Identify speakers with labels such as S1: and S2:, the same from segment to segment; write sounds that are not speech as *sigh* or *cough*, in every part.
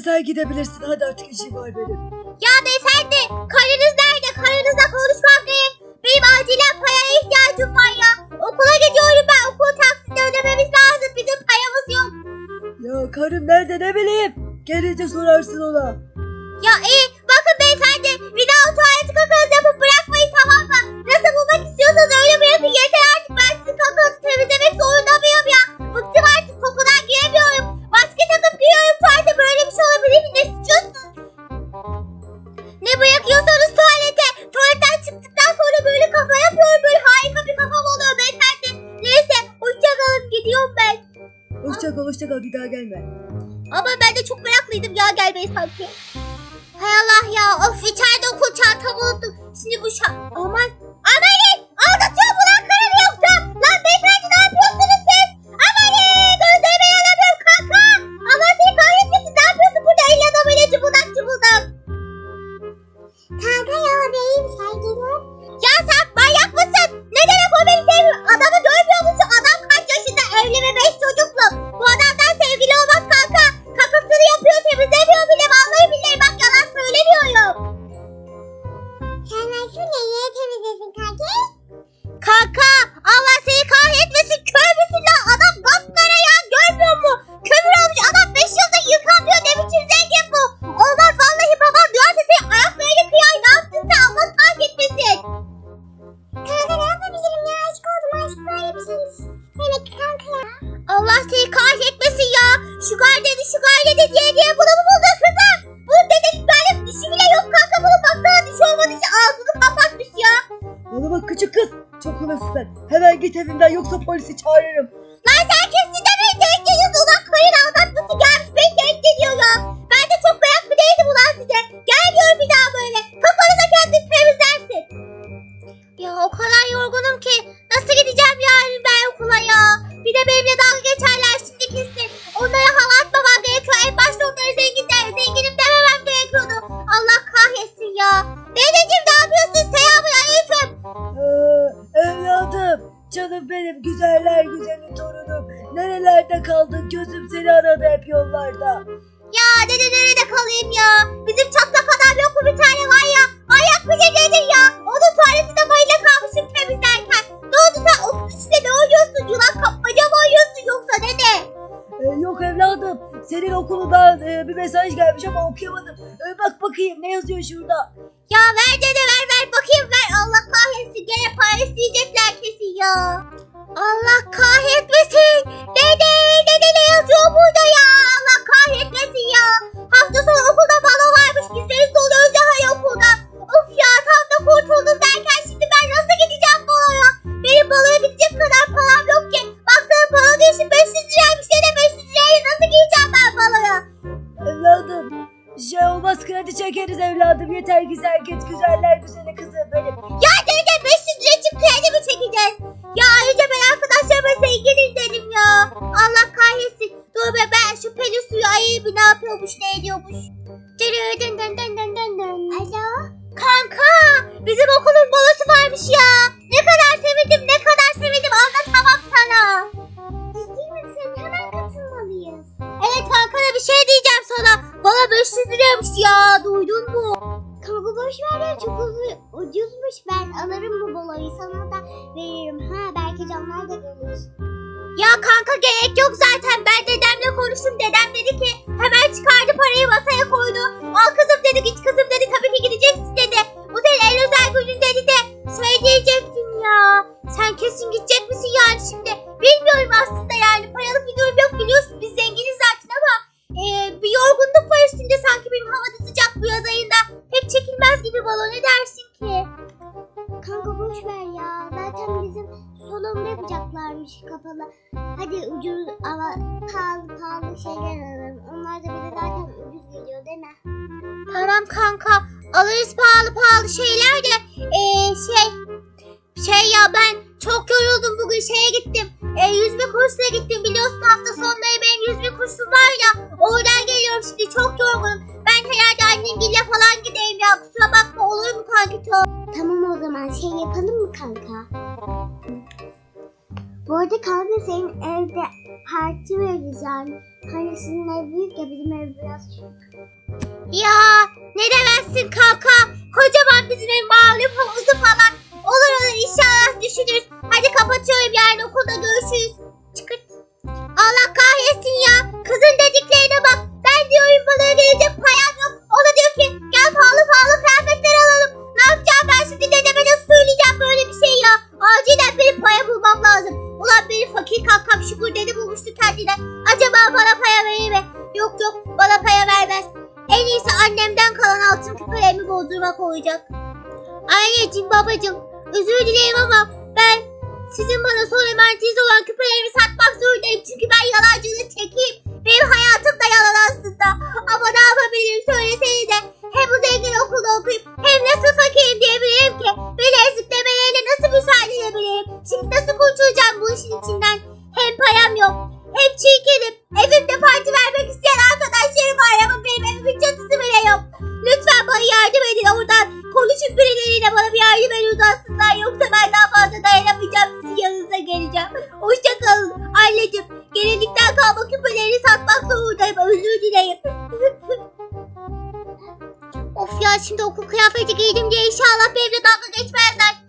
S1: Neyse sen gidebilirsin. Hadi artık işim var benim.
S2: Ya beyefendi karınız nerede? Karınızla konuşmam gerek. Benim acilen paraya ihtiyacım var ya. Okula gidiyorum ben. Okul taksidi ödememiz lazım. Bizim payamız yok.
S1: Ya karım nerede ne bileyim. Gelince sorarsın ona.
S2: Ya iyi. Bakın Ama ben de çok meraklıydım ya gelmeyi sanki. Hay Allah ya of içeride okul çantamı unuttum. Şimdi bu şa... Aman. Bir. Demek ki kanka ya. Allah seni kahretmesin ya. Şugar dedi şugar dedi diye diye bunu mu buldun kızım? Bunun dedenin böyle dişi bile yok kanka. Bunun baksana dişi olmadığı için ağzını kapatmış ya.
S1: Bana bak küçük kız. Çok sen. Hemen git evimden yoksa polisi çağırırım.
S2: Lan sen kesin de beni tehdit ediyorsun. Ulan kayın aldatması gelmiş beni tehdit ediyor ya. Ben de çok meraklı değilim ulan size. Gelmiyorum bir daha böyle. Kafanıza kendiniz temizlersin. Ya o kadar yorgunum
S1: mesaj gelmiş ama okuyamadım. Ee, bak bakayım ne yazıyor şurada.
S2: Be ben şu pelin suyu ayı bir ne yapıyormuş ne ediyormuş. Dın dın dın dın dın dın. Alo? Kanka bizim okulun balosu varmış ya. Ne kadar sevindim ne kadar sevindim anlatamam sana. Ciddi misin? Hemen katılmalıyız. Evet kanka da bir şey diyeceğim sana. Bana 500 liraymış ya duydun mu? Kanka boş ver ya çok uzu- ucuzmuş ben alırım bu baloyu sana da veririm ha belki canlar da gelir. Ya kanka gerek yok zaten ben dedemle konuştum. Dedem dedi ki hemen çıkardı parayı masaya koydu. Al kızım dedi git kızım dedi. Tabii ki gideceksin Zaten bizim solomda yapacaklarmış kapalı. Hadi ucuz ama pahalı pahalı şeyler alalım. Onlar da bize zaten ucuz geliyor değil mi? Tamam kanka. Alırız pahalı pahalı şeyler de. Ee, şey şey ya ben çok yoruldum bugün şeye gittim. E, yüzme kursuna gittim biliyorsun hafta sonları benim yüzme kursum var ya. Oradan geliyorum şimdi çok yorgunum. Ben herhalde annemgille falan gideyim ya kusura bakma olur mu kanki Tamam o zaman şey yapalım mı kanka? Bu arada kanka senin evde parti vereceğim. Hani sizin ev büyük ya bizim ev biraz küçük. Ya ne demezsin kanka. Kocaman bizim ev malum havuzu falan. Olur olur inşallah düşünürüz. Hadi kapatıyorum yarın okulda görüşürüz. Çıkırt. Allah kahretsin ya. Kızın dediklerine bak. Ben diyorum bana gelecek payam babacığım. Özür dileyim ama şimdi okul kıyafeti giydim diye inşallah benimle dalga geçmezler.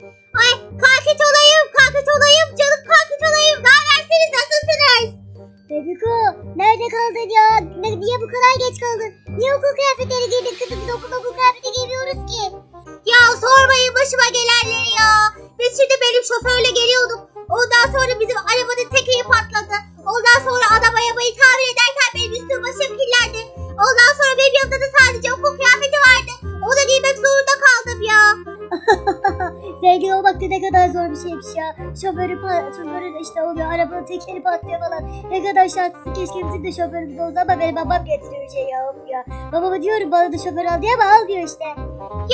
S3: Şoförü, şoförün işte oluyor. Arabanın tekeri patlıyor falan. Ne kadar şanslısın. Keşke bizim de şoförümüz olsa ama benim babam getiriyor şey ya. Of ya. Babama diyorum bana da şoför al diye ama almıyor işte.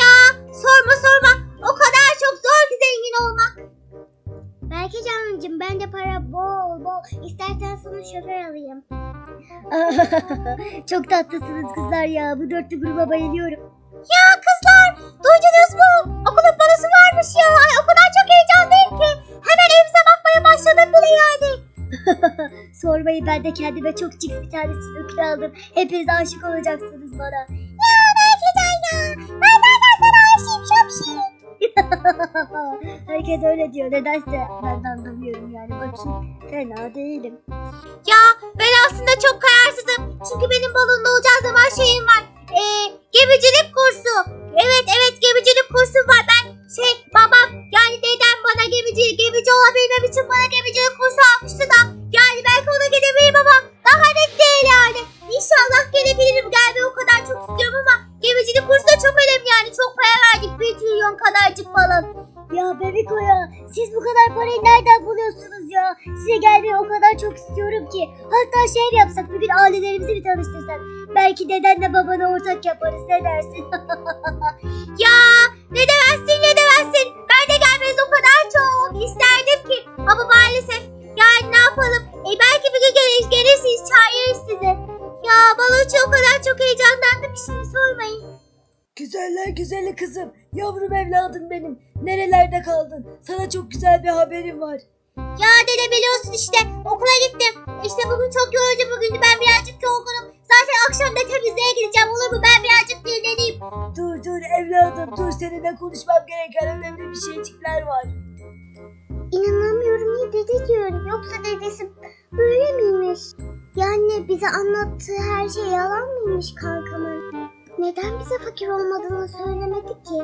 S2: Ya sorma sorma. O kadar çok zor ki zengin olmak.
S3: Belki Can'cığım bende para bol bol. İstersen sana şoför alayım. *laughs* Çok tatlısınız kızlar ya. Bu dörtlü gruba bayılıyorum.
S2: Ya kızlar duydunuz mu? Okulun balosu varmış ya. Ay, o kadar çok heyecanlıyım ki. Başladım bile yani. *laughs*
S3: Sormayın ben de kendime çok cix bir tane sürükle aldım. Hepiniz aşık olacaksınız bana.
S2: Ya Berkecan ya. Ben zaten sana aşığım çok şey. *laughs*
S3: Herkes öyle diyor. Nedense ben de anlamıyorum yani. Bakayım fena değilim.
S2: Ya ben aslında çok kararsızım. Çünkü benim balonda olacağı zaman şeyim var. Ee, gemicilik kursu. Evet evet gemicilik kursum var. Ben şey babam yani dedem bana gemici, gemici olabilmem için bana gemicilik kursu almıştı da. Yani belki ona gidebilirim ama daha net değil yani. İnşallah gelebilirim. Gelmeyi o kadar çok istiyorum ama gemicilik kursu da çok önemli yani. Çok para verdik. Bir trilyon kadarcık falan.
S3: Ya Bebiko ya siz bu kadar parayı nereden buluyorsunuz ya? Size gelmeyi o kadar çok istiyorum ki. Hatta şey yapsak bugün ailelerimizi bir tanıştırsak. Belki dedenle babana ortak yaparız ne dersin? *laughs*
S2: için o kadar çok heyecanlandım ki şimdi sormayın.
S1: Güzeller güzeli kızım. Yavrum evladım benim. Nerelerde kaldın? Sana çok güzel bir haberim var.
S2: Ya dede biliyorsun işte okula gittim. İşte bugün çok yorucu bugündü ben birazcık yorgunum. Zaten akşam da temizliğe gideceğim olur mu? Ben birazcık dinleneyim.
S1: Dur dur evladım dur seninle konuşmam gereken önemli bir şeycikler var.
S3: İnanamıyorum ya dede diyorum. Yoksa dedesi böyle miymiş? Yani bize anlattığı her şey yalan mıymış kankamın? Neden bize fakir olmadığını söylemedi ki?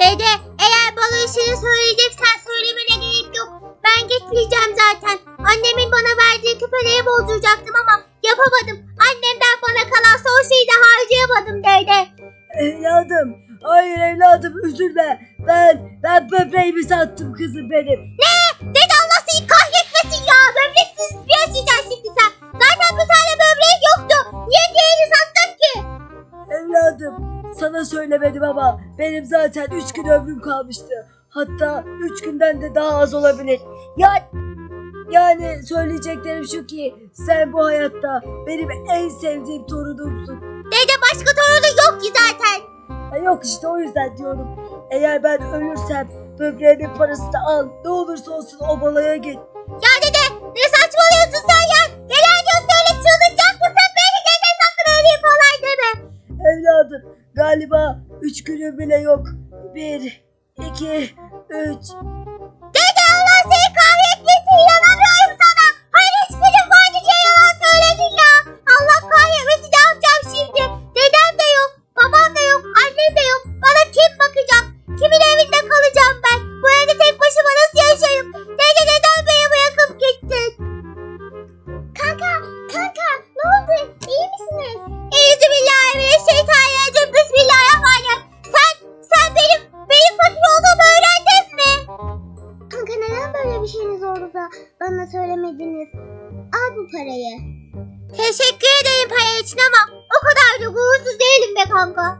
S2: Dede eğer bana işini söyleyeceksen söylemene gerek yok. Ben gitmeyeceğim zaten. Annemin bana verdiği küpeleri bozduracaktım ama yapamadım. Annemden bana kalan son şeyi de harcayamadım dede.
S1: Evladım hayır evladım üzülme. Ben ben böbreğimi sattım kızım benim.
S2: Ne? Dede
S1: söylemedim ama benim zaten 3 gün ömrüm kalmıştı. Hatta 3 günden de daha az olabilir. Ya yani söyleyeceklerim şu ki sen bu hayatta benim en sevdiğim torunumsun.
S2: Dede başka torunu yok ki zaten.
S1: Ha, yok işte o yüzden diyorum. Eğer ben ölürsem böbreğinin parasını al. Ne olursa olsun o balaya git.
S2: Ya dede ne saçmalıyorsun sen ya? Neler diyorsun öyle çığlık mısın beni dede sakın öleyim falan deme.
S1: Evladım Galiba üç günü bile yok. Bir, iki, üç.
S2: Dede Allah seni kahretmesin yalan kadar da değilim be kanka.